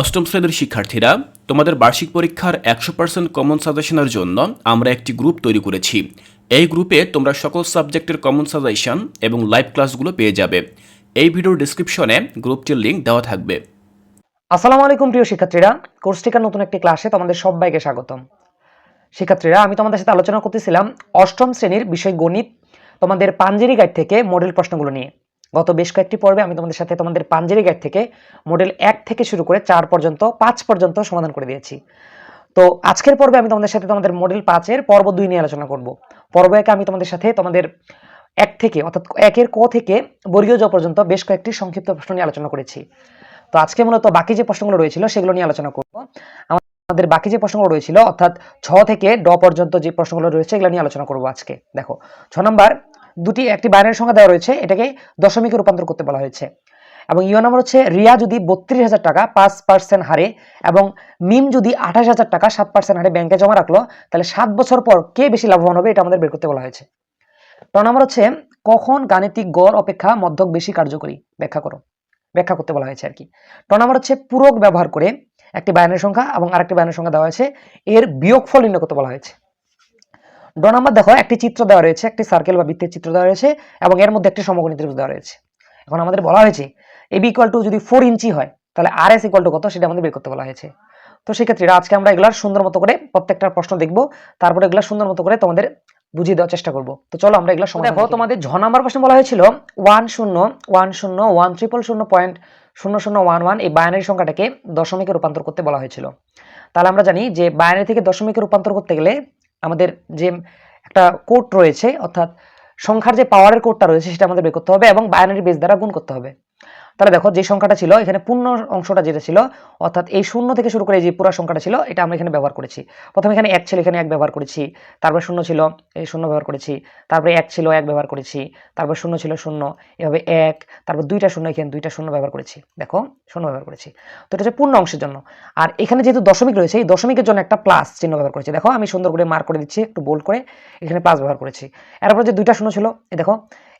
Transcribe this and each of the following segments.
অষ্টম শ্রেণির শিক্ষার্থীরা, তোমাদের বার্ষিক পরীক্ষার একশো পার্সেন্ট কমন সাজেশনের জন্য আমরা একটি গ্রুপ তৈরি করেছি। এই গ্রুপে তোমরা সকল সাবজেক্টের কমন সাজেশন এবং লাইভ ক্লাসগুলো পেয়ে যাবে। এই ভিডিওর ডিসক্রিপশনে গ্রুপটির লিঙ্ক দেওয়া থাকবে। আসসালামু আলাইকুম, প্রিয় শিক্ষার্থীরা। কোর্স টিকার নতুন একটি ক্লাসে তোমাদের সবাইকে স্বাগতম। শিক্ষার্থীরা, আমি তোমাদের সাথে আলোচনা করতেছিলাম অষ্টম শ্রেণির বিষয় গণিত, তোমাদের পাঞ্জেরি গাইড থেকে মডেল প্রশ্নগুলো নিয়ে। গত বেশ কয়েকটি পর্বে আমি তোমাদের সাথে তোমাদের পাঞ্জেরি গাইড থেকে মডেল এক থেকে শুরু করে চার পর্যন্ত, পাঁচ পর্যন্ত সমাধান করে দিয়েছি। তো আজকের পর্বে আমি তোমাদের সাথে তোমাদের মডেল পাঁচের পর্ব দুই নিয়ে আলোচনা করব। পর্ব একে আমি তোমাদের সাথে তোমাদের এক থেকে, অর্থাৎ একের ক থেকে বর্গীয় জ পর্যন্ত বেশ কয়েকটি সংক্ষিপ্ত প্রশ্ন নিয়ে আলোচনা করেছি। তো আজকে মূলত বাকি যে প্রশ্নগুলো রয়েছিল সেগুলো নিয়ে আলোচনা করব। আমাদের বাকি যে প্রশ্নগুলো রয়েছিল, অর্থাৎ ছ থেকে ড পর্যন্ত যে প্রশ্নগুলো রয়েছে, এগুলো নিয়ে আলোচনা করব আজকে। দেখো, ছ নম্বর দুটি, একটি বাইরের সংখ্যা দেওয়া রয়েছে, এটাকে দশমিকে রূপান্তর করতে বলা হয়েছে। এবং ইউ নম্বর হচ্ছে, রিয়া যদি বত্রিশ হাজার টাকা পাঁচ পার্সেন্ট হারে এবং মিম যদি আঠাশ হাজার টাকা সাত পার্সেন্ট হারে ব্যাংকে জমা রাখল, তাহলে সাত বছর পর কে বেশি লাভবান হবে এটা আমাদের বের করতে বলা হয়েছে। ট নম্বর হচ্ছে, কখন গাণিতিক গড় অপেক্ষা মধ্যক বেশি কার্যকরী? ব্যাখ্যা করো। ব্যাখ্যা করতে বলা হয়েছে আর কি। ট নম্বর হচ্ছে, পূরক ব্যবহার করে একটি বায়নের সংখ্যা এবং আরেকটি বায়নের সংখ্যা দেওয়া হয়েছে, এর বিয়োগফল নির্ণয় করতে বলা হয়েছে। ড নম্বর দেখো একটি চিত্র দেওয়া রয়েছে একটি সার্কেল বা বৃত্তের চিত্র দেওয়া রয়েছে এবং এর মধ্যে একটি সমকোণী ত্রিভুজ দেওয়া রয়েছে। এখন আমাদের বলা হয়েছে এ বি ইকুয়াল টু যদি ফোর ইঞ্চি হয় তাহলে আর এস ইকুয়াল টু কত সেটা আমাদের বের করতে বলা হয়েছে। তো সেক্ষেত্রে আজকে আমরা এগুলার সুন্দর মতো করে প্রত্যেকটা প্রশ্ন দেখব তারপরে এগুলা সুন্দর মতো করে তোমাদের বুঝিয়ে দেওয়ার চেষ্টা করব। তো চলো আমরা এগুলো দেখো তোমাদের ঝ নাম্বার প্রশ্ন বলা হয়েছিল ওয়ান শূন্য ওয়ান শূন্য ওয়ান ট্রিপল শূন্য পয়েন্ট শূন্য শূন্য ওয়ান ওয়ান এই বায়ানের সংখ্যাটাকে দশমিকে রূপান্তর করতে বলা হয়েছিল। তাহলে আমরা জানি যে বায়ানের থেকে দশমিকে রূপান্তর করতে গেলে আমাদের যে একটা কোড রয়েছে, অর্থাৎ সংখ্যার যে পাওয়ারের কোটটা রয়েছে, সেটা আমাদের বের করতে হবে এবং বাইনারি বেস দ্বারা গুণ করতে হবে। তাহলে দেখো যে সংখ্যাটা ছিল, এখানে পূর্ণ অংশটা যেটা ছিল, অর্থাৎ এই শূন্য থেকে শুরু করে যে পুরো সংখ্যাটা ছিল, এটা আমরা এখানে ব্যবহার করেছি। প্রথমে এখানে এক ছিল, এখানে এক ব্যবহার করেছি। তারপরে শূন্য ছিল, এই শূন্য ব্যবহার করেছি। তারপরে এক ছিল, এক ব্যবহার করেছি। তারপর শূন্য ছিল, শূন্য। এভাবে এক, তারপর দুইটা শূন্য, এখানে দুইটা শূন্য ব্যবহার করেছি। দেখো, শূন্য ব্যবহার করেছি। তো এটা হচ্ছে পূর্ণ অংশের জন্য। আর এখানে যেহেতু দশমিক রয়েছে, এই দশমিকের জন্য একটা প্লাস চিহ্ন ব্যবহার করেছি। দেখো, আমি সুন্দর করে মার্ক করে দিচ্ছি, একটু বোল্ড করে এখানে প্লাস ব্যবহার করেছি। এরপর যে দুইটা শূন্য ছিল, এই দেখো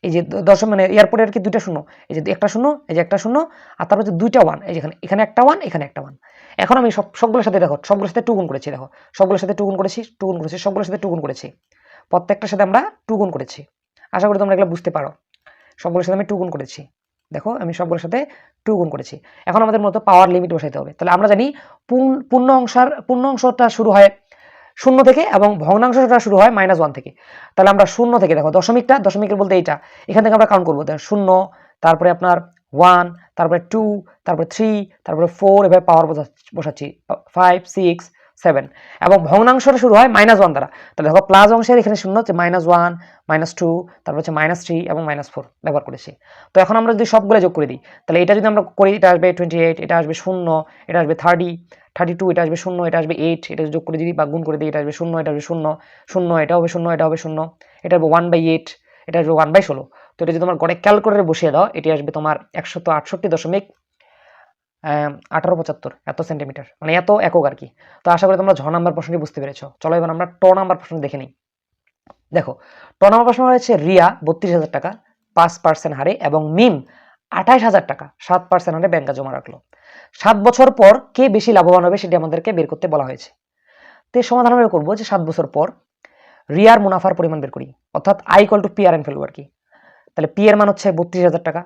এই যে দশম মানে এয়ারপোর্টে আর কি দুইটা শূন্য? এই যে একটা শূন্য, এই যে একটা শূন্য, আর তারপর দুইটা ওয়ান এই যেখানে এখানে একটা ওয়ান এখানে একটা ওয়ান এখন আমি সব, সবগুলোর সাথে দেখো, সবগুলোর সাথে টুগুন করেছি, দেখো। সবগুলোর সাথে টুগুন করেছি টুগুন করেছি, সবগুলোর সাথে টুগুন করেছি। প্রত্যেকটার সাথে আমরা টুগুন করেছি। আশা করি তোমরা এগুলো বুঝতে পারো। সবগুলোর সাথে আমি টুগুন করেছি। দেখো, আমি সবগুলোর সাথে টু করেছি। এখন আমাদের মতো পাওয়ার লিমিট বসাইতে হবে। তাহলে আমরা জানি পূর্ণ অংশার, পূর্ণ অংশটা শুরু হয় শূন্য থেকে এবং ভগ্নাংশটা শুরু হয় মাইনাস ওয়ান থেকে। তাহলে আমরা শূন্য থেকে দেখো, দশমিকটা, দশমিকের বলতে এইটা। এখান থেকে আমরা কাউন্ট করব শূন্য, তারপরে আপনার ওয়ান তারপরে টু তারপরে থ্রি তারপরে ফোর এভাবে পাওয়ার বসাচ্ছি ফাইভ সিক্স সেভেন এবং ভগ্নাংশটা শুরু হয় মাইনাস ওয়ান দ্বারা। তাহলে দেখো প্লাস অংশের এখানে শূন্য হচ্ছে মাইনাস ওয়ান মাইনাস টু তারপর হচ্ছে মাইনাস থ্রি এবং মাইনাস ফোর ব্যবহার করেছি। তো এখন আমরা যদি সবগুলো যোগ করে দিই, তাহলে এটা যদি আমরা করি, এটা আসবে টোয়েন্টি এইট এটা আসবে শূন্য, এটা আসবে থার্টি থার্টি টু এটা আসবে শূন্য, এটা আসবে এইট এটা যোগ করে দিই, বা গুণ করে দিই, এটা আসবে শূন্য, এটা আসবে শূন্য শূন্য, এটা হবে শূন্য, এটা হবে শূন্য, এটা হবে ওয়ান বাই এইট এটা আসবে ওয়ান বাই ষোলো। তো এটা যদি তোমার গড়ে ক্যালকুলেটারে বসিয়ে দাও, এটি আসবে তোমার একশত আটষট্টি দশমিক আঠারো পঁচাত্তর, এত সেন্টিমিটার মানে এত একক আর কি। তো আশা করি তোমরা ছ নাম্বার প্রশ্নটি বুঝতে পেরেছ। চলো এবার আমরা ট নাম্বার প্রশ্ন দেখে নিই। দেখো, ট নাম্বার প্রশ্ন হয়েছে রিয়া, বত্রিশ হাজার টাকা, পাঁচ পার্সেন্ট হারে এবং মিম, আঠাইশ হাজার টাকা, সাত পার্সেন্ট হারে ব্যাংকে জমা রাখল। সাত বছর পর কে বেশি লাভবান হবে সেটি আমাদেরকে বের করতে বলা হয়েছে। তো সমাধান আমরা করব যে সাত বছর পর রিয়ার মুনাফার পরিমাণ বের করি, অর্থাৎ I equal to P R N ফেলব আর কি। তাহলে পি এর মান হচ্ছে বত্রিশ হাজার টাকা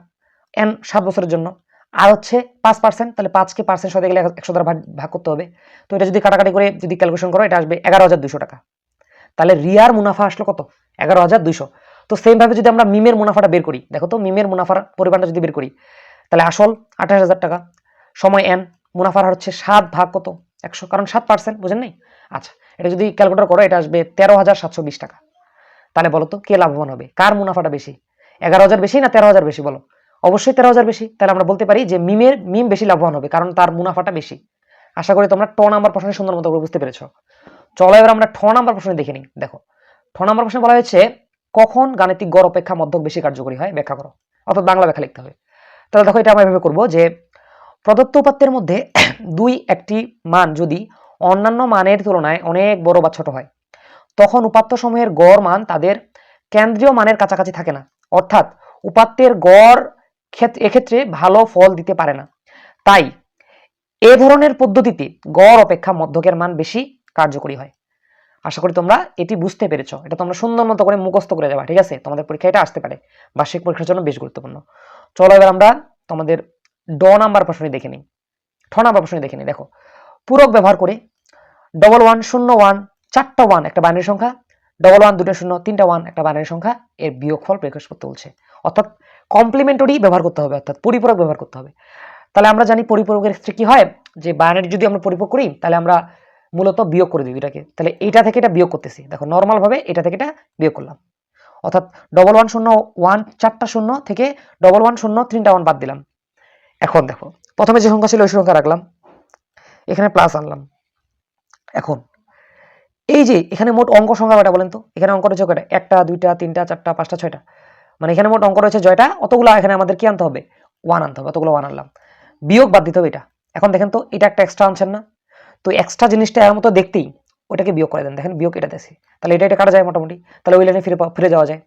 এন সাত বছরের জন্য আর হচ্ছে পাঁচ পার্সেন্ট তাহলে পাঁচকে পার্সেন্ট সাথে গেলে একশো দ্বারা ভাগ করতে হবে। তো এটা যদি কাটাকাটি করে যদি ক্যালকুলেশন করো, এটা আসবে এগারো হাজার দুশো টাকা। তাহলে রিয়ার মুনাফা আসলো কত? এগারো হাজার দুইশো। তো সেমভাবে যদি আমরা মিমের মুনাফাটা বের করি, দেখো তো মিমের মুনাফার পরিমাণটা যদি বের করি, তাহলে আসল আঠাশ হাজার টাকা সময় এন মুনাফার হচ্ছে সাত ভাগ কত? একশো, কারণ সাত পার্সেন্ট বুঝেন নাই? আচ্ছা এটা যদি ক্যালকুলেটর করো, এটা আসবে তেরো হাজার সাতশো বিশ টাকা। তাহলে বলো তো কে লাভবান হবে? কার মুনাফাটা বেশি? এগারো হাজার বেশি না তেরো হাজার বেশি বলো? অবশ্যই তেরো হাজার বেশি। তাহলে আমরা বলতে পারি যে মিমের মিম বেশি লাভবান হবে, কারণ তার মুনাফাটা বেশি। আশা করি তোমরা ট নাম্বার প্রশ্নে সুন্দর মতো করে বুঝতে পেরেছ। চলো এবার আমরা ঠ নাম্বার প্রশ্নে দেখে নিই। দেখো, ঠ নাম্বার প্রশ্নে বলা হয়েছে, কখন গাণিতিক গড় অপেক্ষা মধ্যক বেশি কার্যকরী হয়? ব্যাখ্যা করো। অর্থাৎ বাংলা ব্যাখ্যা লিখতে হবে। তাহলে দেখো, এটা আমরা এভাবে করব যে, প্রদত্ত উপাত্তের মধ্যে দুই একটি মান যদি অন্যান্য মানের তুলনায় অনেক বড় বা ছোট হয়, তখন উপাত্ত সমূহের গড় মান তাদের কেন্দ্রীয় মানের কাছাকাছি থাকে না। অর্থাৎ উপাত্তের গড় এক্ষেত্রে ভালো ফল দিতে পারে না। তাই এ ধরনের পদ্ধতিতে গড় অপেক্ষা মধ্যকের মান বেশি কার্যকরী হয়। আশা করি তোমরা এটি বুঝতে পেরেছ। এটা তোমরা সুন্দর মতো করে মুখস্থ করে যাবা ঠিক আছে? তোমাদের পরীক্ষা এটা আসতে পারে। বার্ষিক পরীক্ষার জন্য বেশ গুরুত্বপূর্ণ। চলো এবার আমরা তোমাদের ড নাম্বার প্রশ্নটি দেখে নিই। ঠ নাম্বার প্রশ্নটি দেখে নিই। দেখো, পূরক ব্যবহার করে ডবল ওয়ান শূন্য ওয়ান চারটা ওয়ান একটা বাইনারি সংখ্যা ডবল ওয়ান দুটো শূন্য তিনটা ওয়ান একটা বাইনারি সংখ্যা এর বিয়োগফল প্রকাশ করতে বলছে। অর্থাৎ কমপ্লিমেন্টারি ব্যবহার করতে হবে, অর্থাৎ পরিপূরক ব্যবহার করতে হবে। তাহলে আমরা জানি পরিপূরকের ক্ষেত্রে কি হয়? যে বাইনারি যদি আমরা পরিপূরক করি, তাহলে আমরা মূলত বিয়োগ করে দিই এটাকে তাহলে এটা থেকে এটা বিয়োগ করতেছি। দেখো নর্মালভাবে এটা থেকে এটা বিয়োগ করলাম। অর্থাৎ ডবল ওয়ান শূন্য ওয়ান চারটা শূন্য থেকে ডবল ওয়ান শূন্য, তিনটা ওয়ান বাদ দিলাম। এখন দেখো, প্রথমে যে সংখ্যা ছিল, ওই সংখ্যা রাখলাম। এখানে প্লাস আনলাম। এখন, এই যে এখানে মোট অঙ্ক সংখ্যা কয়টা বলেন তো? এখানে অঙ্ক রয়েছে কয়টা? একটা, দুইটা, তিনটা, চারটা, পাঁচটা, ছয়টা। মানে এখানে মোট অঙ্ক রয়েছে জয়টা, অতগুলো এখানে আমাদের কি আনতে হবে? ওয়ান আনতে হবে, অতগুলো ওয়ান আনলাম। বিয়োগ বাদ দিতে হবে এটা। এখন দেখেন তো, এটা একটা এক্সট্রা আনছেন না? তো এক্সট্রা জিনিসটা এর মতো দেখতেই ওটাকে বিয়োগ করে দেন। দেখেন, বিয়োগ এটা দেশে তাহলে এটা এটা কাটা যায় মোটামুটি। তাহলে ওই লাইনে ফিরে ফিরে যাওয়া যায়।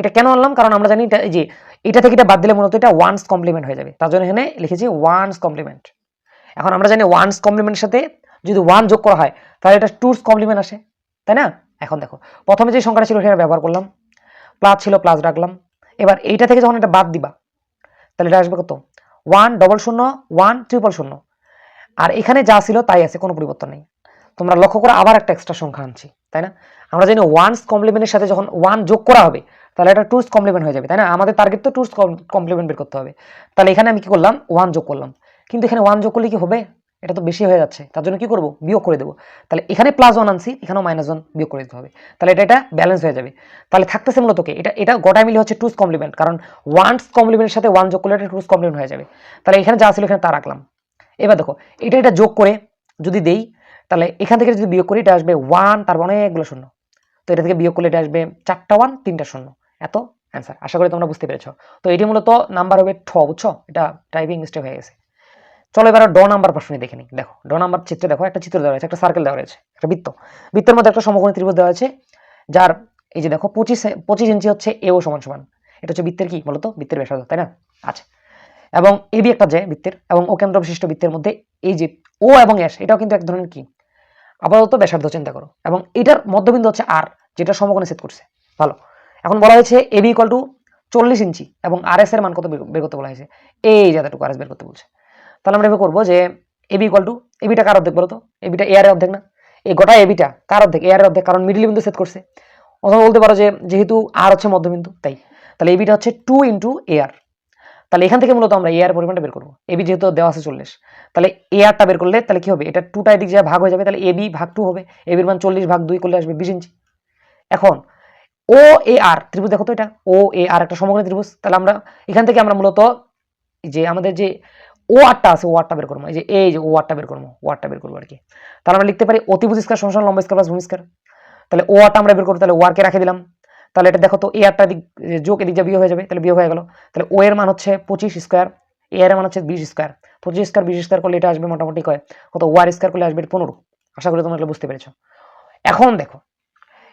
এটা কেন আনলাম? কারণ আমরা জানি এটা যে এটা থেকে এটা বাদ দিলে মূলত এটা ওয়ান্স কমপ্লিমেন্ট হয়ে যাবে। তার জন্য এখানে লিখেছি ওয়ান্স কমপ্লিমেন্ট এখন আমরা জানি ওয়ান্স কমপ্লিমেন্টের সাথে যদি ওয়ান যোগ করা হয়, তাহলে এটা টুস কমপ্লিমেন্ট আসে। তাই না? এখন দেখো, প্রথমে যে সংখ্যাটা ছিল, সেটা ব্যবহার করলাম। প্লাস ছিল প্লাস রাখলাম। এবার এইটা থেকে যখন এটা বাদ দিবা, তাহলে এটা আসবে কত? ওয়ান ডবল শূন্য, ওয়ান ট্রিপল শূন্য। আর এখানে যা ছিল তাই আছে, কোনো পরিবর্তন নেই। তোমরা লক্ষ্য করে আবার একটা এক্সট্রা সংখ্যা আনছি, তাই না? আমরা জানি ওয়ান্স কমপ্লিমেন্টের সাথে যখন ওয়ান যোগ করা হবে, তাহলে এটা টুস কমপ্লিমেন্ট হয়ে যাবে, তাই না? আমাদের টার্গেট তো টুস কমপ্লিমেন্ট বের করতে হবে। তাহলে এখানে আমি কি করলাম? ওয়ান যোগ করলাম। কিন্তু এখানে ওয়ান যোগ করলে কি হবে? এটা তো বেশি হয়ে যাচ্ছে। তার জন্য কি করব? বিয়োগ করে দেবো। তাহলে এখানে প্লাস ওয়ান আনছি, এখানেও মাইনাস ওয়ান বিয়োগ করে দিতে হবে। তাহলে এটা এটা ব্যালেন্স হয়ে যাবে। তাহলে থাকতেছে মূলত কি? এটা এটা গোটা মিলে হচ্ছে টুস কমপ্লিমেন্ট কারণ ওয়ান্স কমপ্লিমেন্টের সাথে ওয়ান যোগ করলে এটা টুস কমপ্লিমেন্ট হয়ে যাবে। তাহলে এখানে যা ছিল এখানে তা রাখলাম। এবার দেখো, এটা এটা যোগ করে যদি দেই, তাহলে এখান থেকে যদি বিয়োগ করি, এটা আসবে ওয়ান তারপর অনেকগুলো শূন্য। তো এটা থেকে বিয়োগ করলে এটা আসবে চারটা ওয়ান তিনটা শূন্য। এত অ্যান্সার আশা করি তোমরা বুঝতে পেরেছ। তো এটি মূলত নাম্বার হবে ঠ, বুঝছ? এটা টাইপিং মিস্টেক হয়ে গেছে। চলো এবার ড নাম্বার প্রশ্ন দেখে নিই। দেখো, ড নাম্বার চিত্রে দেখো, একটা চিত্র দেওয়া রয়েছে, একটা সার্কেল দেওয়া রয়েছে, একটা বৃত্ত। বৃত্তের মধ্যে একটা সমকোণী ত্রিভুজ দেওয়া আছে, যার এই যে দেখো পঁচিশ পঁচিশ ইঞ্চি হচ্ছে এও সমান সমান। এটা হচ্ছে বৃত্তের কি বলতো? বৃত্তের ব্যাসার্ধ, তাই না? আচ্ছা। এবং এবি একটা যে বৃত্তের, এবং ও কেন্দ্র বিশিষ্ট বৃত্তের মধ্যে এই যে ও এবং এস, এটাও কিন্তু এক ধরনের কি? আপাতত ব্যাসার্ধ চিন্তা করো। এবং এটার মধ্যবিন্দু হচ্ছে আর, যেটা সমকোণে সেট করছে। ভালো। এখন বলা হয়েছে এবি ইকুয়াল টু চল্লিশ ইঞ্চি, এবং আর এস এর মান কত বের বের করতে বলা হয়েছে? এই যাতটুকু আর এস বের করতে বলছে। তাহলে আমরা এবার করব যে এবি ইকুয়াল টু এবিটা কার অর্ধেক বলো তো এবিটা এ আর এর অর্ধেক না? এই গোটা এবিটা কার অর্ধেক? এ আর এর অর্ধেক, কারণ মিডিল বিন্দু সেট করছে। অথবা বলতে পারো যে যেহেতু আর হচ্ছে মধ্যবিন্দু, তাই। তাহলে এবিটা হচ্ছে টু ইন্টু এ আর তাহলে এখান থেকে মূলত আমরা এ আর পরিমাণটা বের করব। এবি যেহেতু দেওয়া আছে চল্লিশ, তাহলে এ আরটা বের করলে তাহলে কি হবে? এটা টুটা এদিক যায় ভাগ হয়ে যাবে, তাহলে এবি ভাগ টু হবে। এবির মান চল্লিশ ভাগ দুই করলে আসবে বিশ ইঞ্চি। এখন ও এ আর ত্রিভুজ দেখো তো এটা। ও এ আর একটা সমকোণী ত্রিভুজ। তাহলে আমরা এখান থেকে আমরা মূলত যে আমাদের যে ও আরটা আছে ও আরটা বের করব। এই যে এই যে ও আরটা বের করব ও আরটা বের করব আর কি। তাহলে আমরা লিখতে পারি অতিভুজ স্কার সংসার লম্বা স্কার প্লাস ভূমি স্কার তাহলে ও আরটা আমরা বের করব, তাহলে ও আরকে রেখে দিলাম। তাহলে এটা দেখো তো এ আরটা দিক যোগ এদিক যা বিয়োগ হয়ে যাবে, তাহলে বিয়ে হয়ে গেল। তাহলে ও এর মান হচ্ছে পঁচিশ স্কোয়ার, এ এর মান হচ্ছে বিশ স্কোয়ার। পঁচিশ স্কোয়ার, বিশ স্কোয়ার করলে এটা আসবে মোটামুটি কয়? কত? ওয়ার স্কোয়ার করলে আসবে পনেরো। আশা করি তোমরা বুঝতে পেরেছ। এখন দেখো,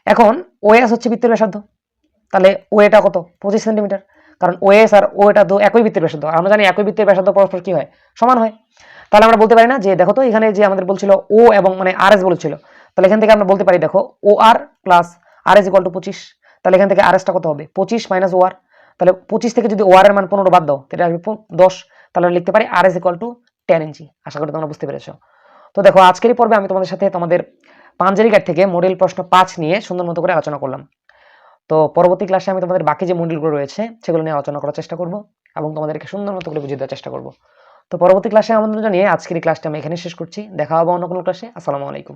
এখন ওএস হচ্ছে বৃত্তের ব্যাসার্ধ। তাহলে ও এটা কত? পঁচিশ সেন্টিমিটার। কারণ ওএস আর ও এটা তো একই বৃত্তের ব্যাসার্ধ। আমরা জানি একই বৃত্তের ব্যাসার্ধ পরস্পর কি হয়? সমান হয়। তাহলে আমরা বলতে পারি না যে, দেখো তো এখানে যে আমাদের বলছিল ও এবং মানে আর এস বলেছিল, তাহলে এখান থেকে আমরা বলতে পারি, দেখো O R plus R S equal to পঁচিশ। তাহলে এখান থেকে আর এসটা কত হবে? পঁচিশ মাইনাস ও আর তাহলে পঁচিশ থেকে যদি ও আর এর মান পনেরো বাদ দাও, তাহলে আসবে দশ। তাহলে আমরা লিখতে পারি R S equal to ten inch. আশা করি তোমরা বুঝতে পেরেছ। তো দেখো, আজকের এই পর্বে আমি তোমাদের সাথে তোমাদের পাঞ্জারি গাইড থেকে মডেল প্রশ্ন পাঁচ নিয়ে সুন্দর মতো করে আলোচনা করলাম। তো পরবর্তী ক্লাসে আমি তোমাদের বাকি যে মডেলগুলো রয়েছে, সেগুলো নিয়ে আলোচনা করার চেষ্টা করব এবং তোমাদেরকে সুন্দর মতো করে বুঝিয়ে দেওয়ার চেষ্টা করব। তো পরবর্তী ক্লাসে আমাদের জানিয়ে আজকের ক্লাসটা আমি এখানে শেষ করছি। দেখা হবে অন্য কোনো ক্লাসে আসসালামু আলাইকুম।